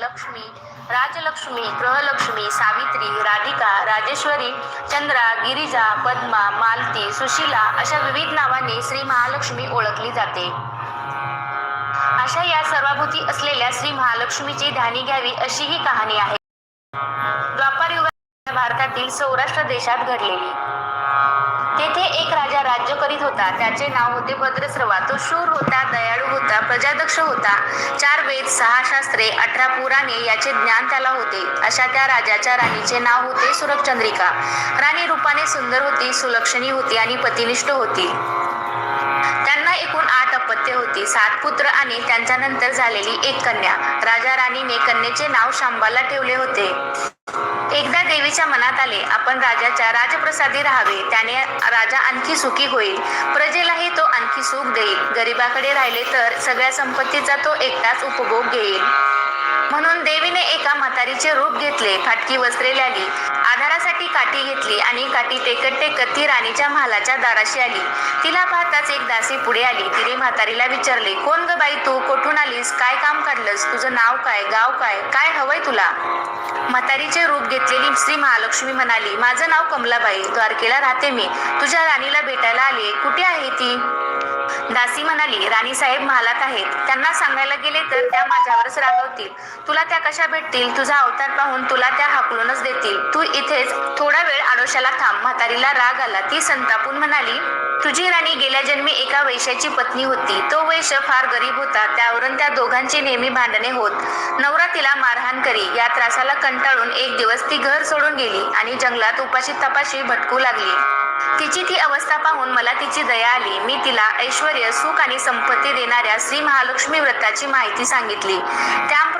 लक्ष्मी राजलक्ष्मी ग्रहलक्ष्मी सावित्री राधिका राजेश्वरी चंद्रा गिरिजा पद्मा मालती सुशीला अशा विविध नावांनी श्री महालक्ष्मी ओळखली जाते. अशा या सर्वाभूती असलेल्या श्री महालक्ष्मीची ध्यानी घ्यावी अशी ही कहाणी आहे. द्वापार युगात भारतातील सौराष्ट्र देशात घडलेली. तेथे एक राजा राज्य करीत होता. त्याचे नाव होते भद्रस्रवा. तो शूर होता दयाळू होता प्रजादक्ष होता. चार वेद सहा शास्त्रे अठरा पुराणे याचे ज्ञान त्याला होते. अशा त्या राजाच्या राणीचे नाव होते सुरक्षचंद्रिका राणी रूपाने सुंदर होती सुलक्षणी होती आणि पतिनिष्ठ होती. त्यांना एकूण आठ अपत्य होती. सात पुत्र आणि त्यांच्या नंतर झालेली एक कन्या. राजा राणीने कन्येचे नाव शांबाला ठेवले होते. एकदा देवीच्या मनात आले आपण राजाच्या राजप्रसादी राहावे. त्याने राजा आणखी सुखी होईल. प्रजेलाही तो आणखी सुख देईल. गरिबाकडे राहिले तर सगळ्या संपत्तीचा तो एकटाच उपभोग घेईल. म्हणून देवीने एका म्हातारीचे रूप घेतले फाटकी वस्त्रे लाली आधारासाठी काठी घेतली आणि काठी टेकत टेकत ती राणीच्या महालाच्या दाराशी आली. तिला पाहताच एक दासी पुढे आली. तिने म्हातारीला विचारले कोण ग बाई तू? कुठून आलीस? काय काम काढलंस? तुझं नाव काय? गाव काय? काय हवंय तुला? म्हातारीचे रूप घेतलेली श्री महालक्ष्मी म्हणाली माझं नाव कमलाबाई. द्वारकेला राहते मी. तुझ्या राणीला भेटायला आले कुठे आहे ती? दासी म्हणाली राणी साहेब महालात आहेत. त्यांना सांगायला गेले तर त्या माझ्यावरच रागवतील. तुला त्या कशा भेटतील? तुझा अवतार पाहून तुला त्या हाकलूनच देतील. तू इथेच थोडा वेळ आडोशाला थांब. म्हातारीला राग आला. ती संतापून म्हणाली तुझी राणी गेल्या जन्मी एका वैश्याची पत्नी होती. तो वैश्य फार गरीब होता. त्यावरून त्या दोघांची नेहमी भांडणे होत. नवरा तिला मारहाण करी. या त्रासाला कंटाळून एक दिवस ती घर सोडून गेली आणि जंगलात उपाशी तपाशी भटकू लागली. तिची ती अवस्था पाहून मला तिची दया आली. मी तिला ऐश्वर सुख आणि संपत्ती देणाऱ्या श्री महालक्ष्मी व्रताची माहिती सांगितली. त्या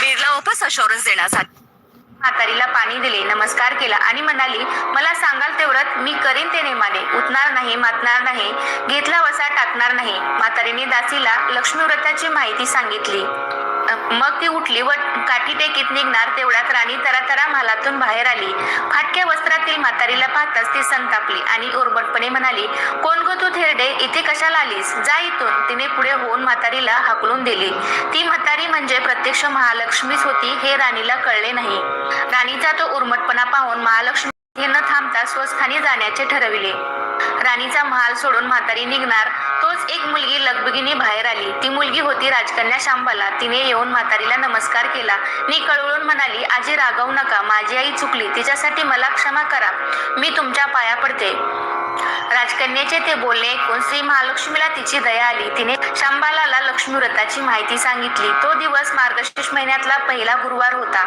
बिर्ला ऑफिस अशुरन्स देण्यासाठी. म्हातारीला पाणी दिले नमस्कार केला आणि म्हणाली मला सांगाल तेवढ्यात मी करीन ते नेमाने. उठणार नाही मातणार नाही घेतला वसा टाकणार नाही. म्हातारीने दासीला लक्ष्मीव्रताची माहिती सांगितली. मग ती उठली व काठी टेकीत निघणार तेवढ्यात राणी तरातरा महालातून बाहेर आली. फाटक्या वस्त्रातील म्हातारीला पाहताच ती संतापली आणि ओरबटपणे म्हणाली कोण गो तू थेरडे? इथे कशाला आलीस? जा इथून. तिने पुढे होऊन म्हातारीला हाकलून दिली. ती म्हातारी म्हणजे प्रत्यक्ष महालक्ष्मीच होती हे राणीला कळले नाही. राणीचा तो उर्मटपणा पाहून महालक्ष्मी न थांबता स्वस्थानी जाण्याचे ठरविले. राणीचा महाल सोडून म्हातारी निघणार तोच एक मुलगी लगबगीने बाहेर आली. ती मुलगी होती राजकन्या शांबाला तिने येऊन म्हातारीला नमस्कार केला. मी कळवळून म्हणाली आजी रागवू नका. माझी आई चुकली. तिच्यासाठी मला क्षमा करा. मी तुमच्या पाया पडते. राजकन्याचे ते बोलणे ऐकून श्री महालक्ष्मीला तिची दया आली. तिने शांबालाला लक्ष्मीव्रताची माहिती सांगितली. तो दिवस मार्गशीर्ष महिन्यातला पहिला गुरुवार होता.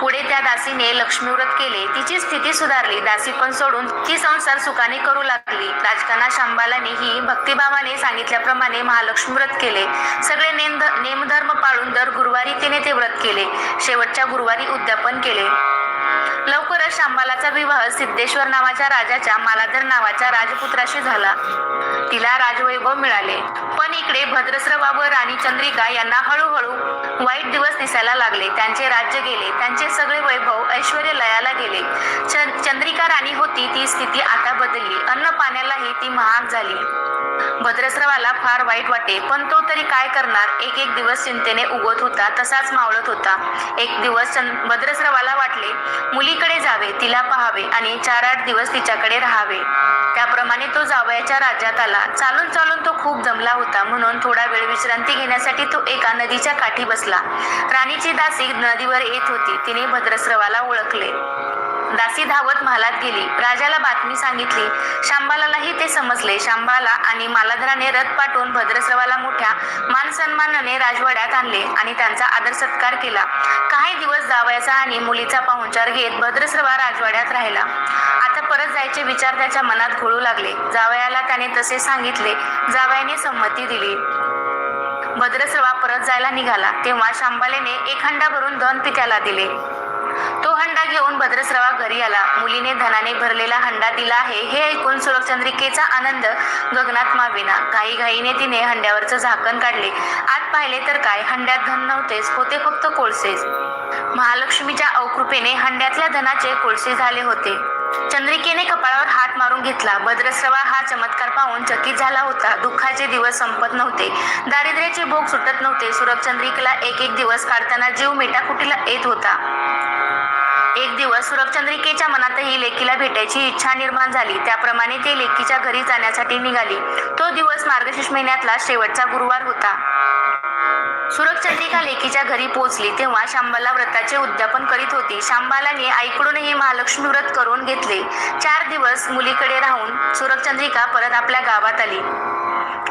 पुढे त्या दासीने लक्ष्मीव्रत केले. तिची स्थिती सुधारली दासी पण सोडून ती संसार सुखाने करू लागली. राजकारणा शांबालाने ही भक्तिभावाने सांगितल्याप्रमाणे महालक्ष्मी व्रत केले. सगळे नेम नेमधर्म पाळून दर गुरुवारी तिने ते व्रत केले. शेवटच्या गुरुवारी उद्यापन केले. लवकरच शांबालाचा विवाह सिद्धेश्वर नावाच्या राजाच्या मालाधर नावाच्या राजपुत्राशी झाला. तिला राजवैभव मिळाले. पण इकडे भद्रस्रवा व राणी चंद्रिका यांना हळूहळू वाईट दिवस दिसायला लागले. त्यांचे राज्य गेले. त्यांचे सगळे वैभव ऐश्वर लयाला गेले चंद्रिका राणी होती. ती स्थिती आता बदलली. अन्न पाण्यालाही ती महाग झाली. भद्रस्रवाला फार वाईट वाटे. पण तो तरी काय करणार? एक एक दिवस चिंतेने उगवत होता. तसाच मावळत होता. एक दिवस चंद- वाटले वाटले मुलीकडे जावे तिला पाहावे आणि चार आठ दिवस तिच्याकडे राहावे. त्याप्रमाणे तो जावयाच्या राज्यात आला. चालून चालून तो खूप जमला होता. म्हणून थोडा वेळ विश्रांती घेण्यासाठी तो एका नदीच्या काठी बसला. राणीची दासी नदीवर येत होती. तिने भद्रस्रवाला ओळखले. दासी धावत महालात गेली. राजाला बातमी सांगितली शांबालालाही ते समजले. शांबाला आणि मालाधराने रथ पाठवून भद्रस्रवाला मोठ्या मान सन्मानाने राजवाड्यात आणले आणि त्यांचा आदर सत्कार केला. काही दिवस जावयाचा आणि मुलीचा पाहुणचार घेत भद्रस्रवा राजवाड्यात राहिला. आता परत जायचे विचार त्याच्या मनात घोळू लागले. जावयाला त्याने तसे सांगितले जावयाने संमती दिली. भद्रस्रवा परत जायला निघाला. तेव्हा शांबालेने एक हंडा भरून धन पित्याला दिले. तो हंडा घेऊन भद्रस्रवा घरी आला. मुलीने धनाने भरलेला हंडा दिला आहे. हे ऐकून सुरक्षंद्रिकेचा आनंद गगनात मावेना घाई घाईने तिने हंड्यावरचं झाकण काढले. आत पाहिले तर काय? हंड्यात धन नव्हतेच. होते फक्त कोळसेच. महालक्ष्मीच्या अवकृपेने हंड्यातल्या धनाचे कोळसे झाले होते. चंद्रिकेने कपाळावर हात मारून घेतला. भद्रस्रवा हा चमत्कार पाहून चकित झाला होता. दुःखाचे दिवस संपत नव्हते. दारिद्र्याचे भोग सुटत नव्हते. सुरक्षचंद्रिकेला एक एक दिवस काढताना जीव मेटाकुटीला येत होता. एक दिवस सुरभचंद्रिकेच्या मनातही लेकीला भेटायची इच्छा निर्माण झाली. त्याप्रमाणे ते लेकीच्या घरी जाण्यासाठी निघाली. तो दिवस मार्गशीर्ष महिन्यातला शेवटचा गुरुवार होता. सुरक्षचंद्रिका लेकीच्या घरी पोहोचली. तेव्हा शांबाला व्रताचे उद्यापन करीत होती. शांबालाने आईकडूनही महालक्ष्मी व्रत करून घेतले. चार दिवस मुलीकडे राहून सुरक्षचंद्रिका परत आपल्या गावात आली.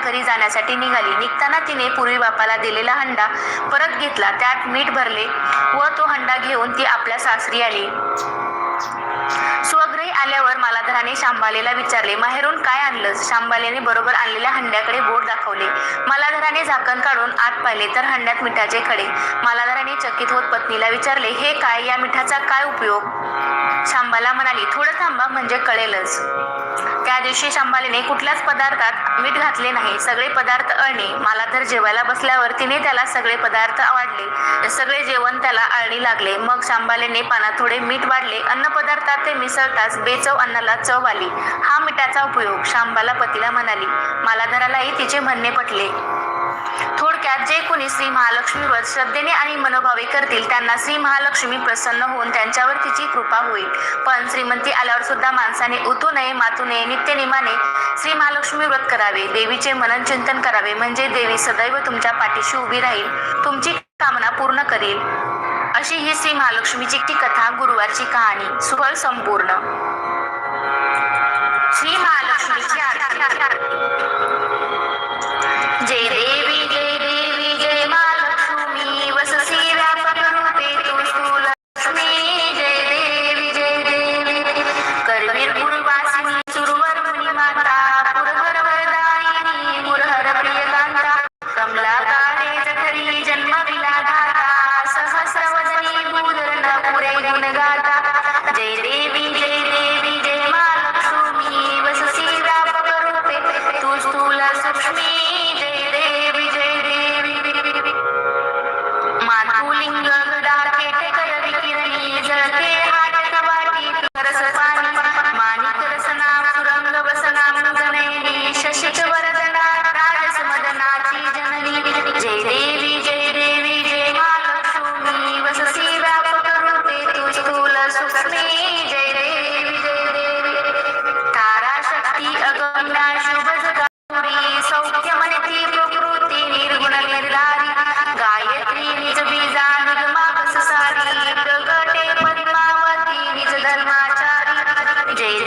घरी जाण्यासाठी निघाली. निघताना तिने पूर्वी बापाला दिलेला हंडा परत घेतला. त्यात मीठ भरले व तो हंडा घेऊन ती आपल्या सासरी आली. स्वगृही आल्यावर मालाधराने शांबालेला विचारले माहेरून काय आणलं शांबालेने बरोबर आणलेल्या हंड्याकडे बोट दाखवले. मालाधराने झाकण काढून आत पाहिले तर हंड्यात मिठाचे खडे. मालाधराने चकित होत पत्नीला विचारले हे काय? या मिठाचा काय उपयोग? शांबाला म्हणाली थोडं थांबा म्हणजे कळेलच. त्या दिवशी शांबालीने कुठल्याच पदार्थात मीठ घातले नाही. सगळे पदार्थ अळणे. तर जेवायला बसल्यावर तिने त्याला सगळे पदार्थ आवडले. सगळे जेवण त्याला अळणी लागले. मग शांबालीने पानात थोडे मीठ वाढले. अन्न पदार्थात ते मिसळताच बेचव अन्नाला चव आली. हा मिठाचा उपयोग शांबाला पतीला म्हणाली. मालाधरालाही तिचे म्हणणे पटले. जे कोणी श्री महालक्ष्मी व्रत श्रद्धेने आणि मनोभावे करतील त्यांना श्री महालक्ष्मी प्रसन्न होऊन त्यांच्यावर तिची कृपा होईल. पण श्रीमंती आल्यावर सुद्धा माणसाने उतू नये मातू नये नित्यनिमाने श्री महालक्ष्मी व्रत करावे. देवीचे मनन चिंतन करावे. म्हणजे देवी सदैव तुमच्या पाठीशी उभी राहील. तुमची कामना पूर्ण करेल. अशी ही श्री महालक्ष्मीची ती कथा गुरुवारची कहाणी. सुफळ संपूर्ण. श्री महालक्ष्मीची आरती.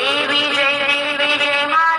देवी जय देवी जय महालक्ष्मी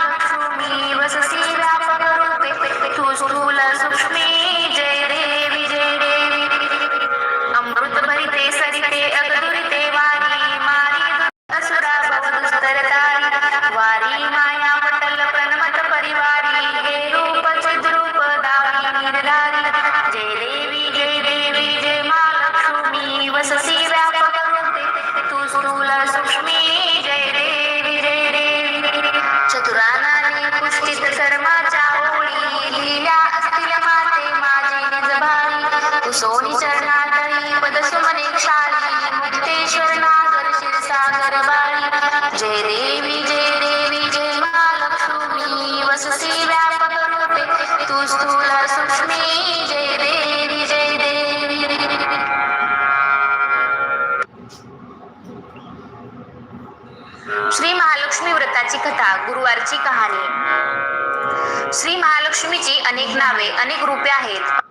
कुसोनी चरणातळी पदसुमने क्षारी मुक्तेश्वर नागर क्षीरसागर बाळी जय देवी जय देवी जय महालक्ष्मी वससी व्यापक रूपे तू स्थूल सूक्ष्मी जय देवी जय देवी। श्री महालक्ष्मी व्रताची कथा गुरुवारची कहाणी। श्री महालक्ष्मीची अनेक नावे अनेक रूपे आहेत.